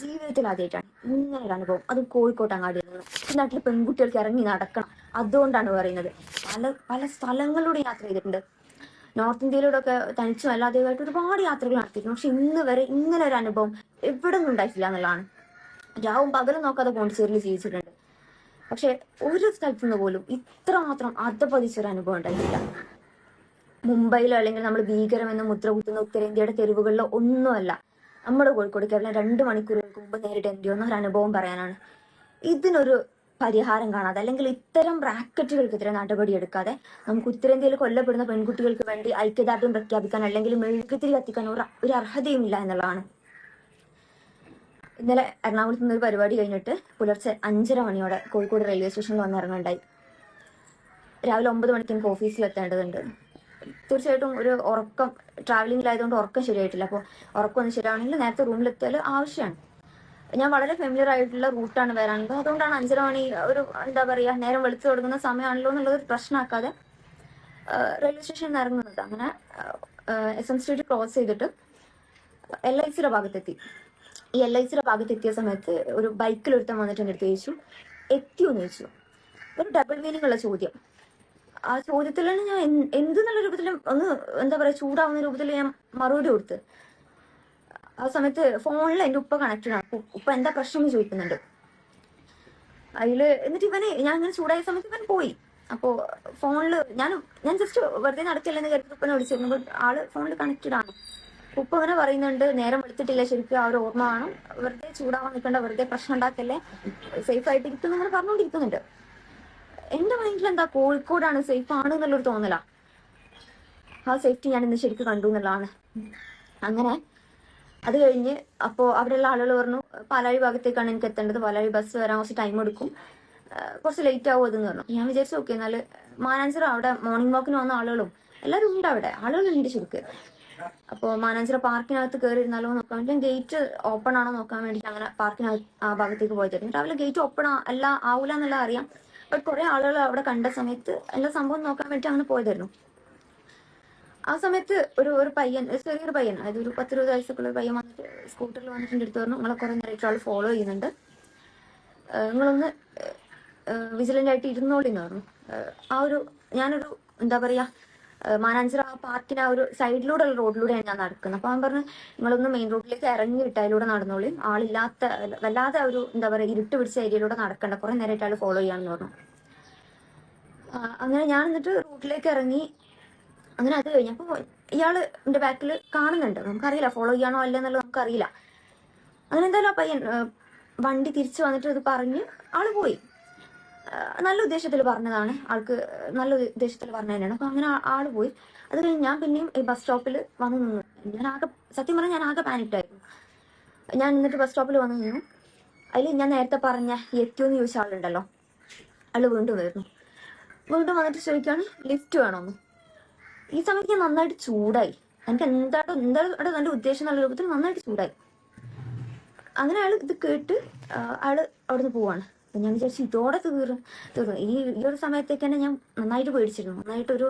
ജീവിതത്തിൽ ആദ്യമായിട്ടാണ് ഇങ്ങനെ ഒരു അനുഭവം അതും കോഴിക്കോട്ട് അങ്ങാടി ഈ നാട്ടിൽ പെൺകുട്ടികൾക്ക് ഇറങ്ങി നടക്കണം. അതുകൊണ്ടാണ് പറയുന്നത്. പല പല സ്ഥലങ്ങളിലൂടെ യാത്ര ചെയ്തിട്ടുണ്ട്. നോർത്ത് ഇന്ത്യയിലൂടെ ഒക്കെ തനിച്ചും അല്ലാതെയായിട്ട് ഒരുപാട് യാത്രകൾ നടത്തിയിട്ടുണ്ട്. പക്ഷെ ഇന്ന് വരെ ഇങ്ങനെ ഒരു അനുഭവം എവിടെ നിന്നും ഉണ്ടായിട്ടില്ല എന്നുള്ളതാണ്. രാവും പകലും നോക്കാതെ പോണ്ടിച്ചേരിയിൽ ജീവിച്ചിട്ടുണ്ട്. പക്ഷെ ഒരു സ്ഥലത്തു നിന്ന് പോലും ഇത്ര മാത്രം അധപതിച്ചൊരു അനുഭവം ഉണ്ടായിട്ടില്ല. മുംബൈയിലോ അല്ലെങ്കിൽ നമ്മൾ ഭീകരമെന്ന് മുദ്ര കുത്തുന്ന ഉത്തരേന്ത്യയുടെ തെരുവുകളിലോ ഒന്നുമല്ല. നമ്മുടെ കോഴിക്കോട് കേരളം രണ്ട് മണിക്കൂറുകൾക്ക് മുമ്പ് നേരിട്ട് എന്റെയോ ഒരു അനുഭവം പറയാനാണ്. ഇതിനൊരു പരിഹാരം കാണാതെ അല്ലെങ്കിൽ ഇത്തരം ബ്രാക്കറ്റുകൾക്കെതിരെ നടപടി എടുക്കാതെ നമുക്ക് ഉത്തരേന്ത്യയിൽ കൊല്ലപ്പെടുന്ന പെൺകുട്ടികൾക്ക് വേണ്ടി ഐക്യദാർഢ്യം പ്രഖ്യാപിക്കാൻ അല്ലെങ്കിൽ മെഴുകുതിരി കത്തിക്കാൻ ഒരു ഒരു അർഹതയുമില്ല എന്നുള്ളതാണ്. ഇന്നലെ എറണാകുളത്ത് നിന്ന് ഒരു പരിപാടി കഴിഞ്ഞിട്ട് പുലർച്ചെ അഞ്ചര മണിയോടെ കോഴിക്കോട് റെയിൽവേ സ്റ്റേഷനിൽ വന്നിറങ്ങുണ്ടായി രാവിലെ ഒമ്പത് മണിക്ക് എനിക്ക് ഓഫീസിൽ എത്തേണ്ടതുണ്ട്. തീർച്ചയായിട്ടും ഒരു ഉറക്കം ട്രാവലിംഗിലായതുകൊണ്ട് ഉറക്കം ശരിയായിട്ടില്ല. അപ്പോൾ ഉറക്കം ഒന്ന് ശരിയാണെങ്കിൽ നേരത്തെ റൂമിലെത്തിയാൽ ആവശ്യമാണ് ഞാൻ വളരെ ഫെമിലിയർ ആയിട്ടുള്ള റൂട്ടാണ് വരാനുള്ളത്. അതുകൊണ്ടാണ് അഞ്ചര മണി ഒരു എന്താ പറയാ നേരം വെളുത്തു തുടങ്ങുന്ന സമയമാണല്ലോ എന്നുള്ളത് പ്രശ്നമാക്കാതെ റെയിൽവേ സ്റ്റേഷനിൽ നിന്ന് ഇറങ്ങുന്നത്. അങ്ങനെ എസ് എം സ്ട്രീറ്റ് ക്രോസ് ചെയ്തിട്ട് എൽ ഐ സിയുടെ ഭാഗത്തെത്തി. ഈ എൽ ഐ സിയുടെ ഭാഗത്തെത്തിയ സമയത്ത് ഒരു ബൈക്കിൽ ഒരുത്തൻ വന്നിട്ട് എന്റെ അടുത്ത് ചോദിച്ചു എത്തിയോ? എന്ന് ചോദിച്ചു. ഒരു ഡബിൾ മീനിങ് ഉള്ള ചോദ്യം. ആ ചോദ്യത്തിലാണ് ഞാൻ എന്ത് എന്തെന്നുള്ള രൂപത്തിൽ ഒന്ന് എന്താ പറയാ ചൂടാവുന്ന രൂപത്തിൽ ഞാൻ മറുപടി കൊടുത്ത്. ആ സമയത്ത് ഫോണിൽ എന്റെ ഉപ്പ കണക്റ്റഡ് ആണ്. ഉപ്പ- എന്താ പ്രശ്നം എന്ന് ചോദിക്കുന്നുണ്ട്. അതിൽ എന്നിട്ട് ഇവനെ ഞാൻ ഇങ്ങനെ ചൂടായ സമയത്ത് ഇവൻ പോയി. അപ്പോ ഫോണിൽ ഞാൻ ഞാൻ ജസ്റ്റ് വെറുതെ നടക്കില്ലെന്ന് കരുതി ഉപ്പനെ വിളിച്ചിരുന്നു. ആൾ ഫോണിൽ കണക്റ്റഡ് ആണ്. ഉപ്പ ഇങ്ങനെ പറയുന്നുണ്ട് നേരം എടുത്തിട്ടില്ല ശരിക്കും ആ ഒരു ഓർമ്മ കാണും വെറുതെ ചൂടാവാൻ നിൽക്കണ്ട വെറുതെ പ്രശ്നം ഉണ്ടാക്കല്ലേ. സേഫ് ആയിട്ട് ഇരിക്കുന്നു അങ്ങനെ പറഞ്ഞുകൊണ്ടിരിക്കുന്നുണ്ട്. എന്താ കോഴിക്കോടാണ്? സേഫ് ആണ് എന്നുള്ളൊരു തോന്നലാ. ആ സേഫ്റ്റി ഞാൻ ഇന്ന് ശരിക്കും കണ്ടു എന്നുള്ളതാണ്. അങ്ങനെ അത് കഴിഞ്ഞ് അപ്പോൾ അവിടെയുള്ള ആളുകൾ പറഞ്ഞു പാലാഴി ഭാഗത്തേക്കാണ് എനിക്ക് എത്തേണ്ടത്. പാലാഴി ബസ് വരാൻ കുറച്ച് ടൈം എടുക്കും. കുറച്ച് ലേറ്റ് ആവും അതെന്ന് പറഞ്ഞു. ഞാൻ വിചാരിച്ചു ഓക്കെ എന്നാൽ മാനാഞ്ചിറ അവിടെ മോർണിംഗ് വാക്കിന് വന്ന ആളുകളും എല്ലാരും ഉണ്ട് അവിടെ. ആളുകളുണ്ട് ശരിക്ക്. അപ്പോൾ മാനാഞ്ചിറ പാർക്കിനകത്ത് കയറി ഇരുന്നാലോ നോക്കാൻ വേണ്ടി ഗേറ്റ് ഓപ്പൺ ആണോ നോക്കാൻ വേണ്ടിയിട്ട് അങ്ങനെ പാർക്കിനകത്ത് ആ ഭാഗത്തേക്ക് പോയതായിരുന്നു. രാവിലെ ഗേറ്റ് ഓപ്പൺ അല്ല ആവൂല എന്നുള്ള അറിയാം. ബട്ട് കുറെ ആളുകൾ അവിടെ കണ്ട സമയത്ത് എല്ലാ സംഭവം നോക്കാൻ വേണ്ടി അങ്ങനെ പോയതായിരുന്നു. ആ സമയത്ത് ഒരു ഒരു പയ്യൻ ചെറിയൊരു പയ്യൻ അതായത് ഒരു പത്തിരുപത് വയസ്സൊക്കെ ഉള്ള പയ്യൻ വന്നിട്ട് സ്കൂട്ടറിൽ വന്നിട്ട് എന്റെ അടുത്ത് പറഞ്ഞു നിങ്ങളെ കുറെ നേരമായിട്ട് ആൾ ഫോളോ ചെയ്യുന്നുണ്ട്. നിങ്ങളൊന്ന് വിജിലന്റ് ആയിട്ട് ഇരുന്നോളിന്ന് പറഞ്ഞു. ആ ഒരു ഞാനൊരു എന്താ പറയാ മാനാഞ്ചിറ ആ പാർക്കിന് ആ ഒരു സൈഡിലൂടെ ഉള്ള റോഡിലൂടെയാണ് ഞാൻ നടക്കുന്നത്. അപ്പൊ അവൻ പറഞ്ഞു നിങ്ങളൊന്ന് മെയിൻ റോഡിലേക്ക് ഇറങ്ങി വിട്ട് അതിലൂടെ നടന്നോളി. ആളില്ലാത്ത വല്ലാതെ ഒരു എന്താ പറയാ ഇരുട്ട് പിടിച്ച ഏരിയയിലൂടെ നടക്കണ്ട. കുറെ നേരമായിട്ട് ആൾ ഫോളോ ചെയ്യാന്ന് പറഞ്ഞു. അങ്ങനെ ഞാൻ എന്നിട്ട് റോഡിലേക്ക് ഇറങ്ങി. അങ്ങനെ അത് കഴിഞ്ഞപ്പോൾ ഇയാൾ എന്റെ ബാക്കിൽ കാണുന്നുണ്ട്. നമുക്കറിയില്ല ഫോളോ ചെയ്യാണോ അല്ല എന്നുള്ളത് നമുക്കറിയില്ല. അങ്ങനെ എന്തായാലും ആ പയ്യൻ വണ്ടി തിരിച്ചു വന്നിട്ട് അത് പറഞ്ഞ് ആൾ പോയി. നല്ല ഉദ്ദേശത്തിൽ പറഞ്ഞതാണ്. ആൾക്ക് നല്ല ഉദ്ദേശത്തിൽ പറഞ്ഞ തന്നെയാണ്. അപ്പൊ അങ്ങനെ ആൾ പോയി. അത് കഴിഞ്ഞ് ഞാൻ പിന്നെയും ഈ ബസ് സ്റ്റോപ്പിൽ വന്ന് നിന്നു. ഞാൻ ആകെ സത്യം പറഞ്ഞാൽ ഞാൻ ആകെ പാനിക്റ്റായിരുന്നു ഞാൻ എന്നിട്ട് ബസ് സ്റ്റോപ്പിൽ വന്ന് നിന്നു. അതിൽ ഞാൻ നേരത്തെ പറഞ്ഞ എത്തിയോന്ന് ചോദിച്ച ആളുണ്ടല്ലോ. ആൾ വീണ്ടും വരുന്നു. വീണ്ടും വന്നിട്ട് ചോദിക്കുകയാണ് ലിഫ്റ്റ് വേണമെന്ന് ഈ സമയത്ത് ഞാൻ നന്നായിട്ട് ചൂടായി. എനിക്ക് എന്താണോ എന്താണ് എന്റെ ഉദ്ദേശം എന്നുള്ള രൂപത്തിൽ നന്നായിട്ട് ചൂടായി. അങ്ങനെ അയാൾ ഇത് കേട്ട് അയാൾ അവിടുന്ന് പോവാണ്. അപ്പൊ ഞാൻ വിചാരിച്ചു ഇതോടെ തീർന്നു തീർന്നു. ഈ ഈ ഒരു സമയത്തേക്ക് തന്നെ ഞാൻ നന്നായിട്ട് പേടിച്ചിരുന്നു. നന്നായിട്ടൊരു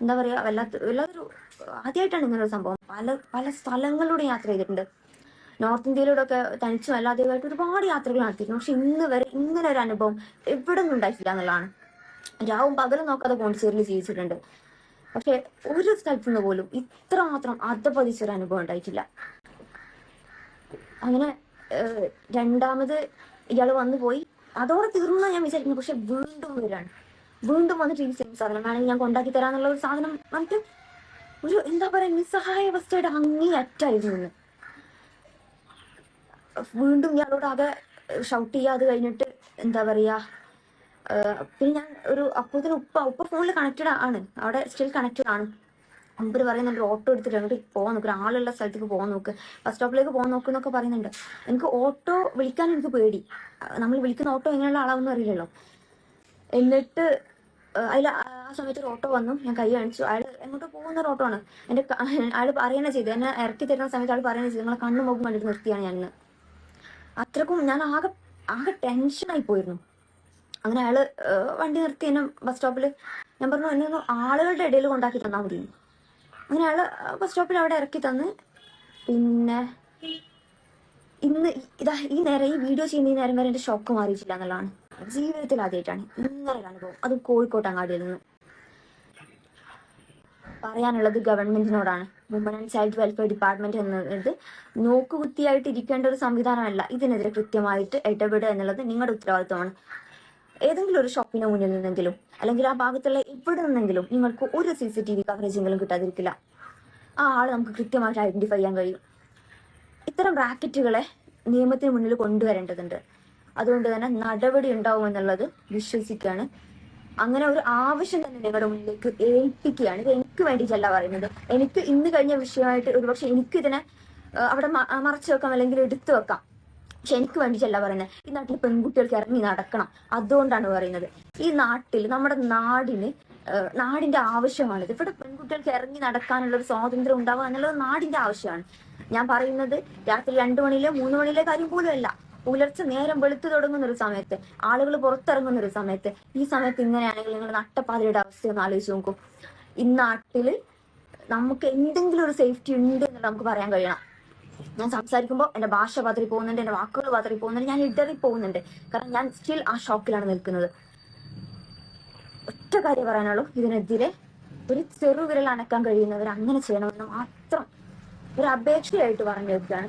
എന്താ പറയാ വല്ലാത്ത വല്ലാത്തൊരു ആദ്യമായിട്ടാണ് ഇങ്ങനെ ഒരു സംഭവം. പല പല സ്ഥലങ്ങളിലൂടെ യാത്ര ചെയ്തിട്ടുണ്ട്. നോർത്ത് ഇന്ത്യയിലൂടെ ഒക്കെ തനിച്ചും അല്ലാതെയായിട്ട് ഒരുപാട് യാത്രകൾ നടത്തിയിരുന്നു. പക്ഷെ ഇന്ന് വരെ ഇങ്ങനെ ഒരു അനുഭവം എവിടെ നിന്നും ഉണ്ടായിട്ടില്ല എന്നുള്ളതാണ്. രാവും പകലും നോക്കാതെ പോണ്ടിച്ചേരിയിൽ ജീവിച്ചിട്ടുണ്ട്. പക്ഷെ ഒരു സ്ഥലത്തു നിന്ന് പോലും ഇത്ര മാത്രം അധപതിച്ചൊരു അനുഭവം ഉണ്ടായിട്ടില്ല. അങ്ങനെ രണ്ടാമത് ഇയാൾ വന്നു പോയി. അതോടെ തീർന്നു ഞാൻ വിചാരിക്കുന്നു പക്ഷെ വീണ്ടും വരാണ്. വീണ്ടും വന്നിട്ട് ഈ സെയിം സാധനം വേണമെങ്കിൽ ഞാൻ കൊണ്ടാക്കി തരാന്നുള്ള ഒരു സാധനം വന്നിട്ട് ഒരു എന്താ പറയാ നിസ്സഹായ അവസ്ഥയുടെ അങ്ങേ അറ്റായിരുന്നു വീണ്ടും ഇയാളോട് ആകെ ഷൗട്ട് അത് കഴിഞ്ഞിട്ട് എന്താ പറയാ പിന്നെ ഞാൻ ഒരു അപ്പോഴത്തേനും ഉപ്പ ഉപ്പ ഫോണിൽ കണക്റ്റഡ് ആണ്. അവിടെ സ്റ്റിൽ കണക്റ്റഡ് ആണ്. മുമ്പ് പറയുന്നുണ്ട് ഓട്ടോ എടുത്തിട്ട് അങ്ങോട്ട് പോകാൻ നോക്ക്. ഒരാളുള്ള സ്ഥലത്തേക്ക് പോകാൻ നോക്ക്. ബസ് സ്റ്റോപ്പിലേക്ക് പോകാൻ നോക്ക് എന്നൊക്കെ പറയുന്നുണ്ട്. എനിക്ക് ഓട്ടോ വിളിക്കാൻ എനിക്ക് പേടി. നമ്മൾ വിളിക്കുന്ന ഓട്ടോ എങ്ങനെയുള്ള ആളാവെന്ന് അറിയില്ലല്ലോ. എന്നിട്ട് അതിൽ ആ സമയത്ത് ഒരു ഓട്ടോ വന്നു. ഞാൻ കൈ കാണിച്ചു. അയാൾ എങ്ങോട്ട് പോകുന്ന ഒരു ഓട്ടോ ആണ്. എന്റെ അയാൾ പറയുന്ന ചെയ്തു. എന്നെ ഇറക്കി തരുന്ന സമയത്ത് അയാൾ പറയുന്ന ചെയ്തു. നിങ്ങളെ കണ്ണും മുമ്പ് കണ്ടിട്ട് നിർത്തിയാണ് ഞാൻ അത്രക്കും ഞാൻ ആകെ ആകെ ടെൻഷനായി പോയിരുന്നു. അങ്ങനെ അയാൾ വണ്ടി നിർത്തി എന്നെ ബസ് സ്റ്റോപ്പിൽ ഞാൻ പറഞ്ഞു എന്നെ ആളുകളുടെ ഇടയിൽ കൊണ്ടാക്കി തന്നാൽ മതി അങ്ങനെ അയാൾ ബസ് സ്റ്റോപ്പിൽ അവിടെ ഇറക്കി തന്ന്. പിന്നെ ഇന്ന് ഇതാ ഈ നേരം ഈ വീഡിയോ ചെയ്യുന്ന ഈ നേരം വരെ എന്റെ ഷോക്ക് മാറിയിട്ടില്ല എന്നുള്ളതാണ്. ജീവിതത്തിൽ ആദ്യമായിട്ടാണ് ഇങ്ങനെ അനുഭവം. അതും കോഴിക്കോട്ട് അങ്ങാടിയിൽ നിന്ന്. പറയാനുള്ളത് ഗവൺമെന്റിനോടാണ്. Woman and child welfare department എന്നത് നോക്കുകുത്തിയായിട്ട് ഇരിക്കേണ്ട ഒരു സംവിധാനമല്ല. ഇതിനെതിരെ കൃത്യമായിട്ട് ഇടപെടുക എന്നുള്ളത് നിങ്ങളുടെ ഉത്തരവാദിത്വമാണ്. ഏതെങ്കിലും ഒരു ഷോപ്പിന് മുന്നിൽ നിന്നെങ്കിലും അല്ലെങ്കിൽ ആ ഭാഗത്തുള്ള എവിടെ നിന്നെങ്കിലും നിങ്ങൾക്ക് ഒരു സി സി ടി വി കവറേജെങ്കിലും കിട്ടാതിരിക്കില്ല. ആ ആൾ നമുക്ക് കൃത്യമായിട്ട് ഐഡന്റിഫൈ ചെയ്യാൻ കഴിയും. ഇത്തരം റാക്കറ്റുകളെ നിയമത്തിന് മുന്നിൽ കൊണ്ടുവരേണ്ടതുണ്ട്. അതുകൊണ്ട് തന്നെ നടപടി ഉണ്ടാവും എന്നുള്ളത് വിശ്വസിക്കുകയാണ്. അങ്ങനെ ഒരു ആവശ്യം തന്നെ നിങ്ങളുടെ മുന്നിലേക്ക് ഏൽപ്പിക്കുകയാണ്. ഇത് എനിക്ക് വേണ്ടിയിട്ടല്ല പറയുന്നത്. എനിക്ക് ഇന്ന് കഴിഞ്ഞ വിഷയമായിട്ട് ഒരുപക്ഷെ എനിക്ക് ഇതിനെ അവിടെ മറച്ചു വെക്കാം അല്ലെങ്കിൽ എടുത്തു വെക്കാം. പക്ഷെ എനിക്ക് വേണ്ടിയിട്ടല്ല പറയുന്നത് ഈ നാട്ടിൽ പെൺകുട്ടികൾക്ക് ഇറങ്ങി നടക്കണം. അതുകൊണ്ടാണ് പറയുന്നത്. ഈ നാട്ടിൽ നമ്മുടെ നാടിന് നാടിന്റെ ആവശ്യമാണിത്. ഇവിടെ പെൺകുട്ടികൾക്ക് ഇറങ്ങി നടക്കാനുള്ള ഒരു സ്വാതന്ത്ര്യം ഉണ്ടാവുക എന്നുള്ളത് നാടിന്റെ ആവശ്യമാണ്. ഞാൻ പറയുന്നത് രാത്രി രണ്ടു മണിയിലെ മൂന്ന് മണിയിലെ കാര്യം പോലും അല്ല പുലർച്ചെ നേരം വെളുത്തു തുടങ്ങുന്ന ഒരു സമയത്ത് ആളുകൾ പുറത്തിറങ്ങുന്ന ഒരു സമയത്ത്. ഈ സമയത്ത് ഇങ്ങനെയാണെങ്കിൽ നിങ്ങൾ നട്ടപ്പാതയുടെ അവസ്ഥ ഒന്ന് ആലോചിച്ച് നോക്കൂ. ഈ നാട്ടിൽ നമുക്ക് എന്തെങ്കിലും ഒരു സേഫ്റ്റി ഉണ്ട് എന്ന് നമുക്ക് പറയാൻ കഴിയണം. ഞാൻ സംസാരിക്കുമ്പോൾ എന്റെ ഭാഷ പതറി പോകുന്നുണ്ട് എന്റെ വാക്കുകൾ പതറി പോകുന്നുണ്ട് ഞാൻ ഇടറി പോകുന്നുണ്ട്. കാരണം ഞാൻ സ്റ്റിൽ ആ ഷോക്കിലാണ് നിൽക്കുന്നത്. ഒറ്റ കാര്യം പറയാനുള്ളൂ ഇതിനെതിരെ ഒരു ചെറുവിരൽ അനക്കാൻ കഴിയുന്നവർ അങ്ങനെ ചെയ്യണമെന്ന് മാത്രം ഒരു അപേക്ഷയായിട്ട് പറഞ്ഞു വെക്കുകയാണ്